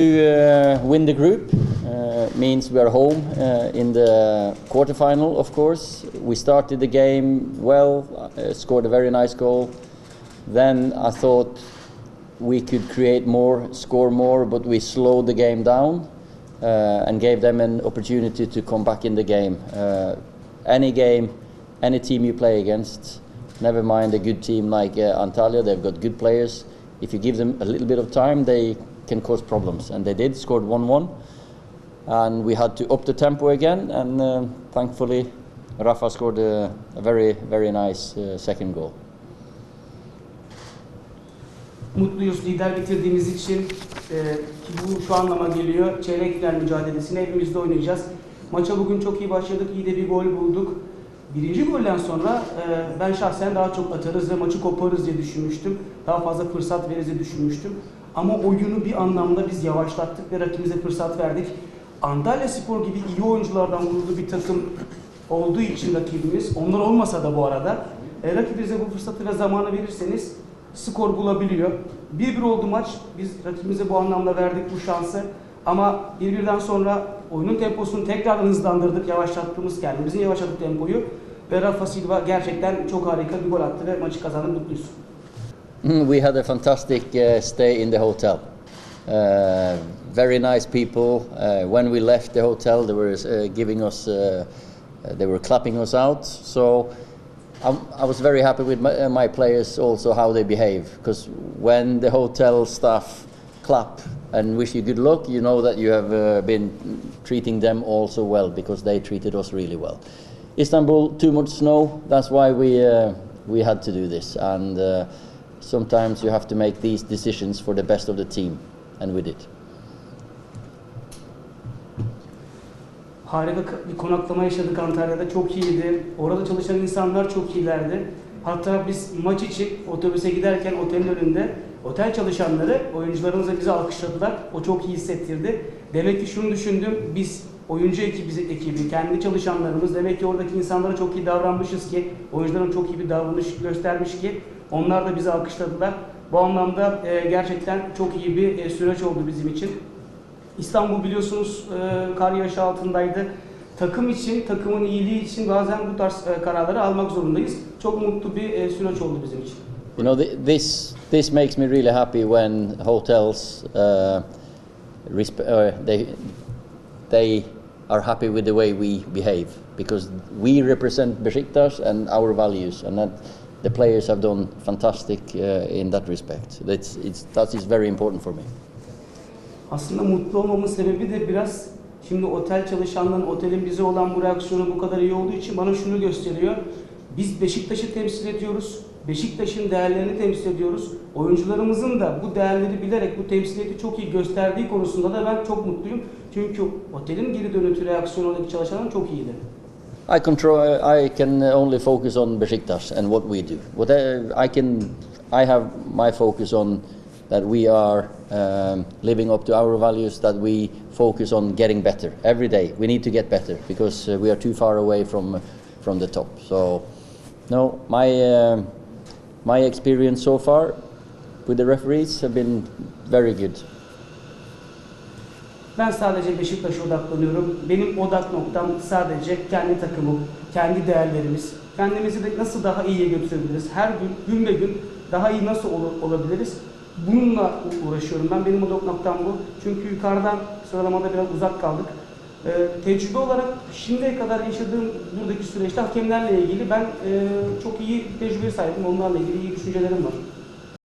To uh, win the group uh, means we are home uh, in the quarterfinal, of course. We started the game well, uh, scored a very nice goal. Then I thought we could create more, score more, but we slowed the game down uh, and gave them an opportunity to come back in the game. Uh, any game, any team you play against, never mind a good team like Antalya, they've got good players. If you give them a little bit of time, they can cause problems, and they did. Scored 1-1, and we had to up the tempo again, and uh, thankfully, Rafa scored a, a very, very nice uh, second goal. Mutluyuz lider bitirdiğimiz için e, ki bu şu anlama geliyor. Çeyrek final mücadelesini hepimiz de oynayacağız. Maça bugün çok iyi başladık, iyi de bir gol bulduk. Birinci golden sonra e, ben şahsen daha çok atarız ve maçı koparız diye düşünmüştüm. Daha fazla fırsat veririz diye düşünmüştüm. Ama oyunu bir anlamda biz yavaşlattık ve rakibimize fırsat verdik. Antalya Spor gibi iyi oyunculardan kurulu bir takım olduğu için rakibimiz, onlar olmasa da bu arada, e, rakibinize bu fırsatı ve zamanı verirseniz skor bulabiliyor. 1-1 oldu maç. Biz rakibimize bu anlamda verdik bu şansı. Ama 1-1'den sonra oyunun temposunu tekrardan hızlandırdık. Yavaşlattığımız kendimizin yavaşladık tempoyu. Ve Rafa Silva gerçekten çok harika bir gol attı ve maçı kazandık mutluyuz. We had a fantastic uh, stay in the hotel. Uh, very nice people. Uh, when we left the hotel, they were uh, giving us, uh, uh, they were clapping us out. So I, I was very happy with my, my players also how they behave. Because when the hotel staff clap and wish you good luck, you know that you have been treating them also well because they treated us really well. Istanbul, too much snow. That's why we we had to do this and. Sometimes you have to make these decisions for the best of the team, and we did. Harika bir konaklama yaşadık Antalya'da. Çok iyiydi. Orada çalışan insanlar çok iyilerdi. Hatta biz maç için otobüse giderken otelin önünde otel çalışanları oyuncularımıza bizi alkışladılar. O çok iyi hissettirdi. Demek ki şunu düşündüm. Biz oyuncu ekibi, ekibi, kendi çalışanlarımız demek ki oradaki insanlara çok iyi davranmışız ki oyuncuların çok iyi bir davranış göstermiş ki onlar da bizi alkışladılar. Bu anlamda e, gerçekten çok iyi bir e, süreç oldu bizim için. İstanbul biliyorsunuz e, kar yağışı altındaydı. Takım için, takımın iyiliği için bazen bu tarz e, kararları almak zorundayız. Çok mutlu bir e, süreç oldu bizim için. You know, th- this this makes me really happy when hotels uh, uh, they they are happy with the way we behave because we represent Besiktas and our values, and that the players have done fantastic uh, in that respect. That's it's that is very important for me. Aslında mutlu olmamın sebebi de biraz şimdi otel çalışanların, otelin bize olan bu reaksiyonu bu kadar iyi olduğu için bana şunu gösteriyor. Biz Beşiktaş'ı temsil ediyoruz. Beşiktaş'ın değerlerini temsil ediyoruz. Oyuncularımızın da bu değerleri bilerek bu temsiliyeti çok iyi gösterdiği konusunda da ben çok mutluyum. Çünkü otelin geri dönütü reaksiyonundaki çalışanlar çok iyiydi. I control. I can only focus on Besiktas and what we do. What I, I can, I have my focus on that we are um, living up to our values. That we focus on getting better every day. We need to get better because uh, we are too far away from from the top. So, no, my um my experience so far with the referees have been very good. Ben sadece Beşiktaş'a odaklanıyorum. Benim odak noktam sadece kendi takımım, kendi değerlerimiz. Kendimizi de nasıl daha iyiye götürebiliriz? Her gün, gün be gün daha iyi nasıl ol- olabiliriz? Bununla uğraşıyorum ben. Benim odak noktam bu. Çünkü yukarıdan sıralamada biraz uzak kaldık. Ee, tecrübe olarak şimdiye kadar yaşadığım buradaki süreçte hakemlerle ilgili ben e, çok iyi tecrübe sahibim. Onlarla ilgili iyi düşüncelerim var.